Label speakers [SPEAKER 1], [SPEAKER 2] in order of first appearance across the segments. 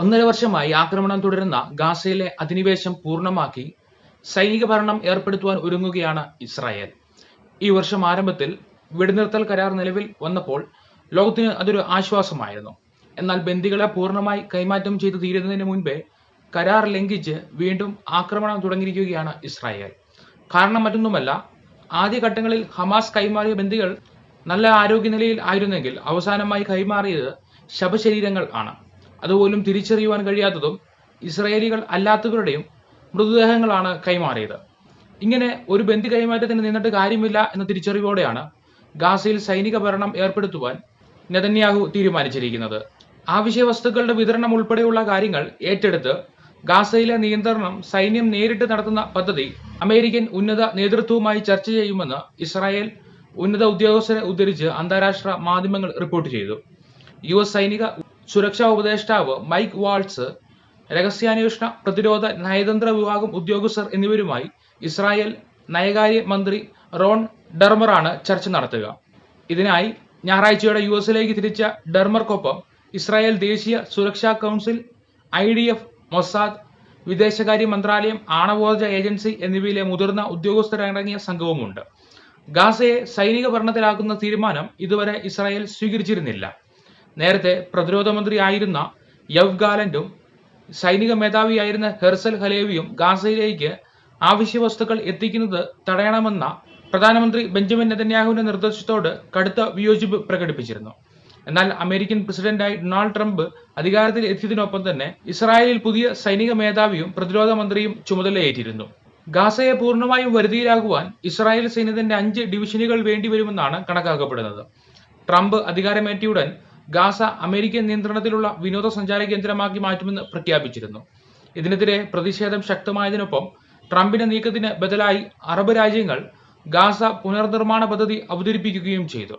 [SPEAKER 1] ഒന്നര വർഷമായി ആക്രമണം തുടരുന്ന ഗാസയിലെ അധിനിവേശം പൂർണമാക്കി സൈനിക ഭരണം ഏർപ്പെടുത്തുവാൻ ഒരുങ്ങുകയാണ് ഇസ്രായേൽ. ഈ വർഷം ആരംഭത്തിൽ വെടിനിർത്തൽ കരാർ നിലവിൽ വന്നപ്പോൾ ലോകത്തിന് അതൊരു ആശ്വാസമായിരുന്നു. എന്നാൽ ബന്ദികളെ പൂർണമായി കൈമാറ്റം ചെയ്തു തീരുന്നതിന് മുൻപേ കരാർ ലംഘിച്ച് വീണ്ടും ആക്രമണം തുടങ്ങിയിരിക്കുകയാണ് ഇസ്രായേൽ. കാരണം മറ്റൊന്നുമല്ല ആദ്യഘട്ടങ്ങളിൽ ഹമാസ് കൈമാറിയ ബന്ദികൾ നല്ല ആരോഗ്യനിലയിൽ ആയിരുന്നെങ്കിൽ അവസാനമായി കൈമാറിയത് ശവശരീരങ്ങൾ ആണ്. അതുപോലും തിരിച്ചറിയുവാൻ കഴിയാത്തതും ഇസ്രയേലികൾ അല്ലാത്തവരുടെയും മൃതദേഹങ്ങളാണ് കൈമാറിയത്. ഇങ്ങനെ ഒരു ബന്ധു കൈമാറ്റത്തിന് നിന്നിട്ട് കാര്യമില്ല എന്ന തിരിച്ചറിവോടെയാണ് ഗാസയിൽ സൈനിക ഭരണം ഏർപ്പെടുത്തുവാൻ നെതന്യാഹു തീരുമാനിച്ചിരിക്കുന്നത്. ആവശ്യ വസ്തുക്കളുടെ വിതരണം ഉൾപ്പെടെയുള്ള കാര്യങ്ങൾ ഏറ്റെടുത്ത് ഗാസയിലെ നിയന്ത്രണം സൈന്യം നേരിട്ട് നടത്തുന്ന പദ്ധതി അമേരിക്കൻ ഉന്നത നേതൃത്വവുമായി ചർച്ച ചെയ്യുമെന്ന് ഇസ്രായേൽ ഉന്നത ഉദ്യോഗസ്ഥരെ ഉദ്ധരിച്ച് അന്താരാഷ്ട്ര മാധ്യമങ്ങൾ റിപ്പോർട്ട് ചെയ്തു. യു സൈനിക സുരക്ഷാ ഉപദേഷ്ടാവ് മൈക്ക് വാൾട്സ് രഹസ്യാന്വേഷണ പ്രതിരോധ നയതന്ത്ര വിഭാഗം ഉദ്യോഗസ്ഥർ എന്നിവരുമായി ഇസ്രായേൽ നയകാര്യ മന്ത്രി റോൺ ഡെർമറാണ് ചർച്ച നടത്തുക. ഇതിനായി ഞായറാഴ്ചയോടെ യു എസിലേക്ക് തിരിച്ച ഡെർമർക്കൊപ്പം ഇസ്രായേൽ ദേശീയ സുരക്ഷാ council I D F Mossad വിദേശകാര്യ മന്ത്രാലയം ആണവോർജ ഏജൻസി എന്നിവയിലെ മുതിർന്ന ഉദ്യോഗസ്ഥരടങ്ങിയ സംഘവുമുണ്ട്. ഗാസയെ സൈനിക ഭരണത്തിലാക്കുന്ന തീരുമാനം ഇതുവരെ ഇസ്രായേൽ സ്വീകരിച്ചിരുന്നില്ല. നേരത്തെ പ്രതിരോധ മന്ത്രി ആയിരുന്ന യവ് ഗാലൻഡും സൈനിക മേധാവിയായിരുന്ന ഹെർസൽ ഹലേവിയും ഗാസയിലേക്ക് ആവശ്യ വസ്തുക്കൾ എത്തിക്കുന്നത് തടയണമെന്ന പ്രധാനമന്ത്രി ബെഞ്ചമിൻ നെതന്യാഹുവിന്റെ നിർദ്ദേശത്തോട് കടുത്ത വിയോജിപ്പ് പ്രകടിപ്പിച്ചിരുന്നു. എന്നാൽ അമേരിക്കൻ പ്രസിഡന്റായി ഡൊണാൾഡ് ട്രംപ് അധികാരത്തിൽ എത്തിയതിനൊപ്പം തന്നെ ഇസ്രായേലിൽ പുതിയ സൈനിക മേധാവിയും പ്രതിരോധ മന്ത്രിയും ചുമതലയേറ്റിരുന്നു. ഗാസയെ പൂർണമായും വരുതിയിലാകുവാൻ ഇസ്രായേൽ സൈന്യത്തിന്റെ അഞ്ച് ഡിവിഷനുകൾ വേണ്ടിവരുമെന്നാണ് കണക്കാക്കപ്പെടുന്നത്. ട്രംപ് അധികാരമേറ്റിയുടൻ ഗാസ അമേരിക്കൻ നിയന്ത്രണത്തിലുള്ള വിനോദസഞ്ചാര കേന്ദ്രമാക്കി മാറ്റുമെന്ന് പ്രഖ്യാപിച്ചിരുന്നു. ഇതിനെതിരെ പ്രതിഷേധം ശക്തമായതിനൊപ്പം ട്രംപിന്റെ നീക്കത്തിന് ബദലായി അറബ് രാജ്യങ്ങൾ ഗാസ പുനർനിർമ്മാണ പദ്ധതി അവതരിപ്പിക്കുകയും ചെയ്തു.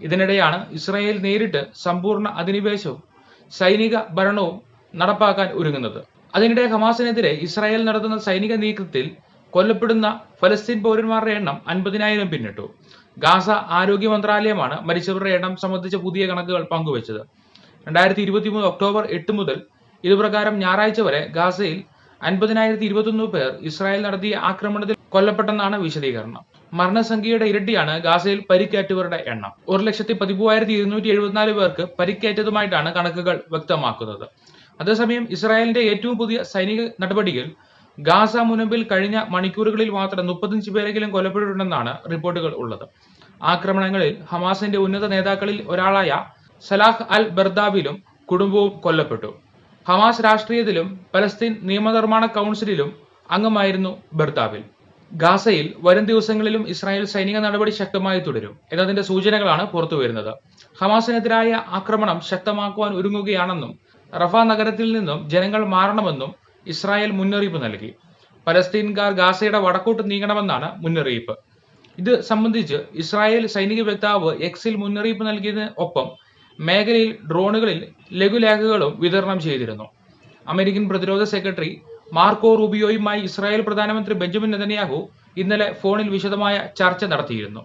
[SPEAKER 1] ഇതിനിടെയാണ് ഇസ്രായേൽ നേരിട്ട് സമ്പൂർണ അധിനിവേശവും സൈനിക ഭരണവും നടപ്പാക്കാൻ ഒരുങ്ങുന്നത്. അതിനിടെ ഹമാസിനെതിരെ ഇസ്രായേൽ നടത്തുന്ന സൈനിക നീക്കത്തിൽ കൊല്ലപ്പെടുന്ന ഫലസ്തീൻ പൗരന്മാരുടെ എണ്ണം അൻപതിനായിരം പിന്നിട്ടു. ഗാസ ആരോഗ്യ മന്ത്രാലയമാണ് മരിച്ചവരുടെ എണ്ണം സംബന്ധിച്ച പുതിയ കണക്കുകൾ പങ്കുവച്ചത്. രണ്ടായിരത്തി ഇരുപത്തി മൂന്ന് ഒക്ടോബർ എട്ട് മുതൽ ഇതുപ്രകാരം ഞായറാഴ്ച വരെ ഗാസയിൽ അൻപതിനായിരത്തി ഇരുപത്തൊന്ന് പേർ ഇസ്രായേൽ നടത്തിയ ആക്രമണത്തിൽ കൊല്ലപ്പെട്ടെന്നാണ് വിശദീകരണം. മരണസംഖ്യയുടെ ഇരട്ടിയാണ് ഗാസയിൽ പരിക്കേറ്റവരുടെ എണ്ണം. ഒരു ലക്ഷത്തി പതിമൂവായിരത്തി ഇരുന്നൂറ്റി എഴുപത്തിനാല് പേർക്ക് പരിക്കേറ്റതുമായിട്ടാണ് കണക്കുകൾ വ്യക്തമാക്കുന്നത്. അതേസമയം ഇസ്രായേലിന്റെ ഏറ്റവും പുതിയ സൈനിക നടപടികൾ ഗാസ മുനമ്പിൽ കഴിഞ്ഞ മണിക്കൂറുകളിൽ മാത്രം മുപ്പത്തഞ്ച് പേരെങ്കിലും കൊല്ലപ്പെട്ടിട്ടുണ്ടെന്നാണ് റിപ്പോർട്ടുകൾ ഉള്ളത്. ആക്രമണങ്ങളിൽ ഹമാസിന്റെ ഉന്നത നേതാക്കളിൽ ഒരാളായ സലാഹ് അൽ ബർദാവിലും കുടുംബവും കൊല്ലപ്പെട്ടു. ഹമാസ് രാഷ്ട്രീയത്തിലും പലസ്തീൻ നിയമനിർമ്മാണ കൗൺസിലിലും അംഗമായിരുന്നു ബർദാബിൽ ഗാസയിൽ വരും ദിവസങ്ങളിലും ഇസ്രായേൽ സൈനിക നടപടി ശക്തമായി തുടരും എന്നതിന്റെ സൂചനകളാണ് പുറത്തുവരുന്നത്. ഹമാസിനെതിരായ ആക്രമണം ശക്തമാക്കുവാൻ ഒരുങ്ങുകയാണെന്നും റഫ നഗരത്തിൽ നിന്നും ജനങ്ങൾ മാറണമെന്നും ഇസ്രായേൽ മുന്നറിയിപ്പ് നൽകി. പലസ്തീൻകാർ ഗാസയുടെ വടക്കോട്ട് നീങ്ങണമെന്നാണ് മുന്നറിയിപ്പ്. ഇത് സംബന്ധിച്ച് ഇസ്രായേൽ സൈനിക വക്താവ് എക്സിൽ മുന്നറിയിപ്പ് നൽകിയതിന് ഒപ്പം മേഖലയിൽ ഡ്രോണുകളിൽ ലഘുലേഖകളും വിതരണം ചെയ്തിരുന്നു. അമേരിക്കൻ പ്രതിരോധ സെക്രട്ടറി മാർക്കോ റൂബിയോയുമായി ഇസ്രായേൽ പ്രധാനമന്ത്രി ബെഞ്ചമിൻ നെതന്യാഹു ഇന്നലെ ഫോണിൽ വിശദമായ ചർച്ച നടത്തിയിരുന്നു.